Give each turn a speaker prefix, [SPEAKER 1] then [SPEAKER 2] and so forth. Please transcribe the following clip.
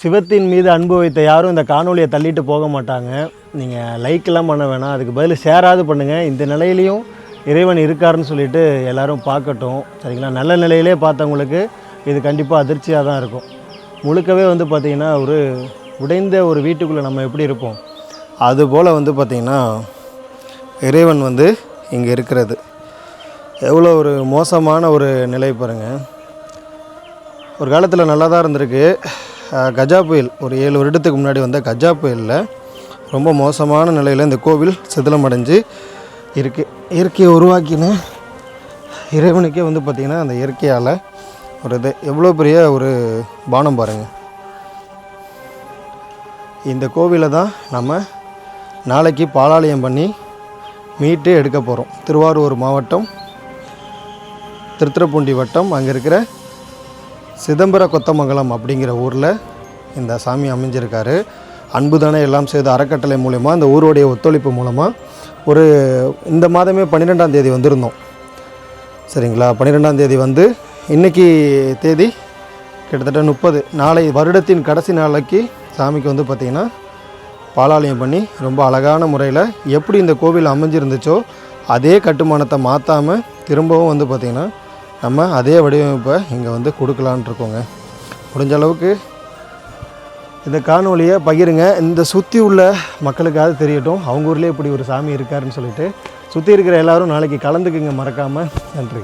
[SPEAKER 1] சிவத்தின் மீது அன்பு வைத்த யாரும் இந்த காணொலியை தள்ளிட்டு போக மாட்டாங்க. நீங்கள் லைக்கெல்லாம் பண்ண வேணாம். அதுக்கு பதில் ஷேராவது பண்ணுங்கள் இந்த நிலையிலையும் இறைவன் இருக்காருன்னு சொல்லிட்டு எல்லாரும் பார்க்கட்டும். சரிங்களா? நல்ல நிலையிலே பார்த்தவங்களுக்கு இது கண்டிப்பாக அதிர்ச்சியாக தான் இருக்கும். முழுக்கவே வந்து பார்த்திங்கன்னா ஒரு உடைந்த ஒரு வீட்டுக்குள்ளே நம்ம எப்படி இருப்போம்? அதுபோல் வந்து பார்த்திங்கன்னா இறைவன் வந்து இங்கே இருக்கிறது. எவ்வளோ ஒரு மோசமான ஒரு நிலை பாருங்கள் ஒரு காலத்தில் நல்லா தான் இருந்திருக்கு. கஜா புயல். ஒரு ஏழு வருடத்துக்கு முன்னாடி வந்த கஜா புயலில் ரொம்ப மோசமான நிலையில் இந்த கோவில் சிதிலமடைஞ்சு இருக்குது இயற்கையை உருவாக்கின இறைவனுக்கே வந்து பார்த்திங்கன்னா அந்த இயற்கையால் ஒரு இது. எவ்வளோ பெரிய ஒரு பானம் பாருங்கள் இந்த கோவிலை தான் நம்ம நாளைக்கு பாலாலயம் பண்ணி மீட்டு எடுக்க போகிறோம் திருவாரூர் மாவட்டம் திருத்துறைப்பூண்டி வட்டம் அங்கே இருக்கிற சிதம்பர கொத்தமங்கலம் அப்படிங்கிற ஊரில் இந்த சாமி அமைஞ்சிருக்காரு. அன்புதானே எல்லாம் செய்த அறக்கட்டளை மூலயமா இந்த ஊருடைய ஒத்துழைப்பு மூலமாக ஒரு இந்த மாதமே பன்னிரெண்டாம் தேதி வந்திருந்தோம். சரிங்களா? பன்னிரெண்டாம் தேதி வந்து இன்றைக்கி தேதி கிட்டத்தட்ட முப்பது நாளை வருடத்தின் கடைசி நாளைக்கு சாமிக்கு வந்து பார்த்திங்கன்னா பாலாலயம் பண்ணி ரொம்ப அழகான முறையில் எப்படி இந்த கோவில் அமைஞ்சிருந்துச்சோ அதே கட்டுமானத்தை மாற்றாமல் திரும்பவும் வந்து பார்த்திங்கன்னா நம்ம அதே வடிவமைப்பை இங்கே வந்து கொடுக்கலான் இருக்கோங்க. முடிஞ்ச அளவுக்கு இந்த காணொலியை பகிருங்க. இந்த சுற்றி உள்ள மக்களுக்காவது தெரியட்டும். அவங்க ஊர்லேயே இப்படி ஒரு சாமி இருக்காருன்னு சொல்லிட்டு சுற்றி இருக்கிற எல்லாரும் நாளைக்கு கலந்துக்குங்க மறக்காமல் நன்றி.